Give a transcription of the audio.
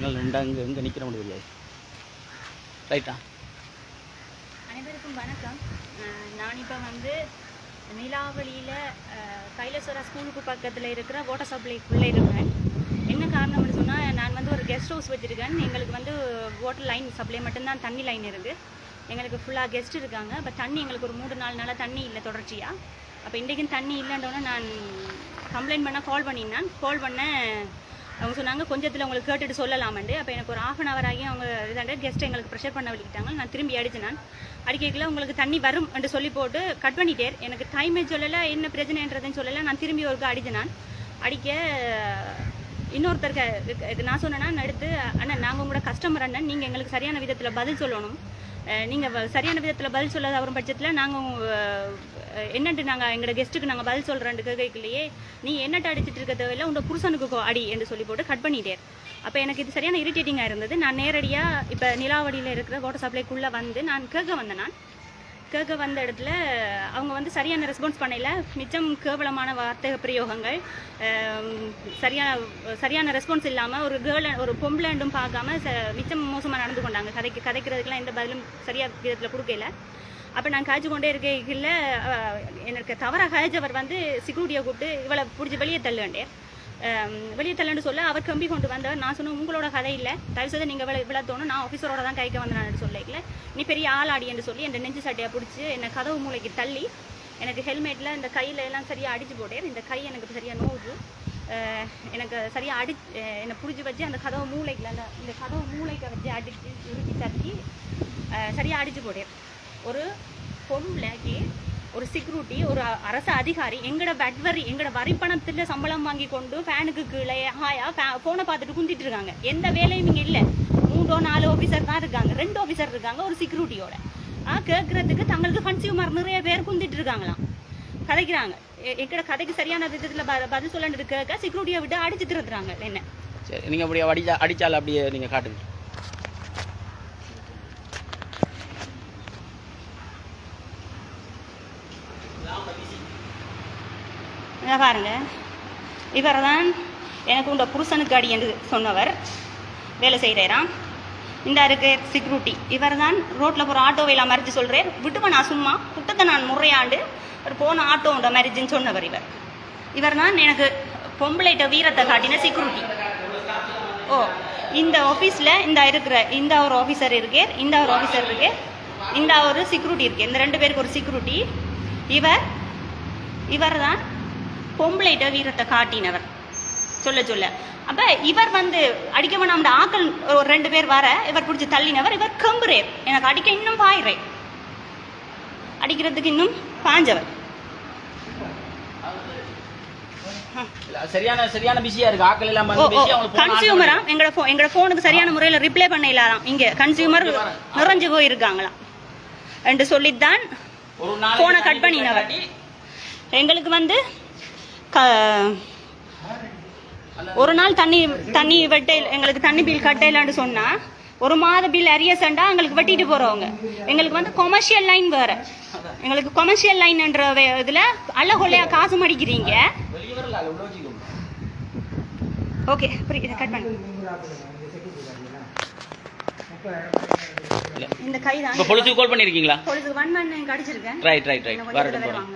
அதனால் ரெண்டா இங்கே இங்கே நிற்கிற முடியாது தெரியாது ரைட்டா அனைவருக்கும் வணக்கம். நான் இப்போ வந்து நிலாவளியில் கைலஸ்வரா ஸ்கூலுக்கு பக்கத்தில் இருக்கிற வாட்டர் சப்ளைக்குள்ளே இருக்கேன். என்ன காரணம்னு சொன்னால் நான் வந்து ஒரு கெஸ்ட் ஹவுஸ் வச்சுருக்கேன். எங்களுக்கு வந்து வாட்டர் லைன் சப்ளை மட்டும்தான் தண்ணி லைன் இருக்குது எங்களுக்கு ஃபுல்லாக கெஸ்ட் இருக்காங்க. இப்போ தண்ணி எங்களுக்கு ஒரு மூணு நாலு நாளாக தண்ணி இல்லை தொடர்ச்சியாக அப்போ இன்றைக்கும் தண்ணி இல்லைன்றவொன்னே நான் கம்ப்ளைண்ட் பண்ணால் கால் பண்ணியிருந்தேன். கால் பண்ண அவங்க சொன்னாங்க கொஞ்சத்தில் உங்களுக்கு கேட்டுட்டு சொல்லலாமண்டு. அப்போ எனக்கு ஒரு ஆஃப் அன் அவர் ஆகி அவங்க இதாண்டு கெஸ்ட் எங்களுக்கு ப்ரெஷர் பண்ண விட்டுட்டாங்க நான் திரும்பி அடிச்சேன் நான். அடிக்கல உங்களுக்கு தண்ணி வரும் என்று சொல்லி போட்டு கட் பண்ணிட்டேன். எனக்கு டைமே சொல்லலை என்ன பிரச்சனைன்றதுன்னு சொல்லலை. நான் திரும்பி ஒருக்கா அடிச்சு நான். அடிக்க இன்னொருத்தருக்கு நான் சொன்னேன்னா எடுத்து அண்ணன் நாங்கள் உங்களோட கஸ்டமர் அண்ணன் நீங்கள் எங்களுக்கு சரியான விதத்தில் பதில் சொல்லணும். நீங்கள் சரியான விதத்தில் பதில் சொல்லாத வரும் பட்சத்தில் நாங்கள் என்னட்டு நாங்கள் எங்களோட கெஸ்ட்டுக்கு நாங்கள் பதில் சொல்கிறேன் கேட்கலையே நீ என்னட்டு அடிச்சிட்டு இருக்க தேவையில்லை உங்கள் புருஷனுக்கு கோ- அடி என்று சொல்லி போட்டு கட் பண்ணிட்டேன் அப்போ எனக்கு இது சரியான இரிட்டேட்டிங்காக இருந்தது. நான் நேரடியாக இப்போ நிலாவடியில் இருக்கிற வாட்டர் சப்ளைக்குள்ளே வந்து நான் கேட்க வந்தேன் நான். கேட்க வந்த இடத்துல அவங்க வந்து சரியான ரெஸ்பான்ஸ் பண்ணல. மிச்சம் கேவலமான வார்த்தை பிரயோகங்கள். சரியான சரியான ரெஸ்பான்ஸ் இல்லாமல் ஒரு கேர்ள் ஒரு பொம்பளைண்டும் பார்க்காம மிச்சம் மோசமாக நடந்து கொண்டாங்க. கதைக்கு கதைக்கிறதுக்கெலாம் எந்த பதிலும் சரியாக விதத்தில் கொடுக்கல. அப்போ நான் காய்ச்சி கொண்டே இருக்கையில் எனக்கு தவறாக காய்ச்சவர் வந்து செக்யூரிட்டியை கூப்பிட்டு இவளை பிடிச்சி வெளியே தள்ளுண்டேன் வெளியே தள்ளன்னு சொல்ல அவர் கம்பி கொண்டு வந்தவர் நான் சொன்னேன் உங்களோட கதை இல்லை. தயவு செய்து நீங்கள் இவ்வளோ இவ்வளோ தோணும் நான் ஆஃபீஸரோட தான் கைக்க வந்தேன். சொல்லிக்கல நீ பெரிய ஆளாடி என்று சொல்லி என் நெஞ்சு சட்டையை பிடிச்சி என்னை கதவு மூளைக்கு தள்ளி எனக்கு ஹெல்மெட்டில் இந்த கையில் எல்லாம் சரியாக அடிச்சு போட்டேன். இந்த கை எனக்கு சரியாக நோவுது. எனக்கு சரியாக அடி என்னை பிடிச்சி வச்சு அந்த கதவு மூளைக்கில் அந்த இந்த கதவு மூளைக்கை வச்சு அடித்து உருட்டி தட்டி சரியாக அடிச்சு போட்டேன். ஒரு பொம்பளைக்கு ஒரு செக்யூரிட்டி ஒரு அரசு அதிகாரி எங்களோட வரி எங்களோட வரி பணத்தில் சம்பளம் வாங்கி கொண்டு ஃபேனுக்கு கீழே ஹாயா ஃபோனை பார்த்துட்டு குந்திட்டு இருக்காங்க. எந்த வேலையும் இங்கே இல்லை. மூன்றோ நாலு ஆஃபீஸர் தான் இருக்காங்க. ரெண்டு ஆஃபீஸர் இருக்காங்க ஒரு செக்யூரிட்டியோட ஆ கேட்கறதுக்கு தங்களுக்கு கன்சியூமர் நிறைய பேர் குந்திட்டு இருக்காங்களாம். கதைக்கிறாங்க. எங்கட கதைக்கு சரியான விதத்தில் ப- பதில் சொல்லணுது கேட்க செக்யூரிட்டியை விட்டு அடிச்சு இருக்கிறாங்க என்ன? சரி நீங்கள் அப்படியே அடிச்சா அடித்தால் அப்படியே நீங்கள் காட்டுங்க. இங்க பாருங்க. இவர் தான் எனக்கு உண்ட புருஷனுக்கு அடி என்று சொன்னவர். வேலை செய்கிறாராம் இந்த இருக்கு செக்யூரிட்டி இவர் தான் ரோட்டில் போகிற ஆட்டோவையில் மறைச்சு சொல்கிறார் விட்டுவன் நான் சும்மா? குட்டத்தை நான் முறையாண்டு ஒரு போன ஆட்டோவோட மேரேஜுன்னு சொன்னவர் இவர். இவர் தான் எனக்கு பொம்பளைட்ட வீரத்தை காட்டின செக்யூரிட்டி ஓ இந்த ஆஃபீஸில் இந்த இருக்கிற இந்த ஒரு ஆஃபீஸர் இருக்கே இந்த ஒரு ஆஃபீஸர் இருக்கே இந்த ஒரு செக்யூரிட்டி இருக்கு. இந்த ரெண்டு பேருக்கு ஒரு செக்யூரிட்டி இவர் இவர் தான் பொம்பளைட்ட வீரத்தை காட்டினவர். சொல்ல சொல்ல. அப்ப இவர் வந்து அடிக்க வேணாம் ஆக்கள் ஒரு ரெண்டு பேர் வர இவர் பிடிச்சி தள்ளினவர் இவர் கம்புரேர் எனக்கு அடிக்க இன்னும் பாயிறே அடிக்கிறதுக்கு இன்னும் பாஞ்சவர். சரியான சரியான பிஸியாக இருக்குது ஆக்கள் எல்லாம் கன்சியூமரா எங்களோட phone- எங்களோட ஃபோனுக்கு சரியான முறையில் ரிப்ளை பண்ண இல்லாதாம். இங்க கன்சியூமர் நிறைஞ்சு போயிருக்காங்களாம். என்று சொல்லித்தான் ஒரு நாள் phone-அ cut பண்ணினவர். எங்களுக்கு வந்து க ஒரு நாள் தண்ணி தண்ணி வெட்ட எங்களுக்கு தண்ணி பில் கட்டலான்னு சொன்னா ஒரு மாத பில் அரியசண்டா எங்களுக்கு வெட்டிட்டு போறவங்க. எங்களுக்கு வந்து கொமர்ஷியல் லைன் வேற. எங்களுக்கு கொமர்ஷியல் லைன்ன்ற இதுல அல்ல கொள்ளையா காசு மடிக்கிறீங்க. ஓகே புரியுது கட் பண்ணு. இந்த கை தான் இப்போ பொலிசுக்கு கால் பண்ணியிருக்கீங்களா பொழுது ஒன் மணி எனக்கு அடிச்சிருக்கேன். ரைட் ரைட் ரைட் வரட்டும்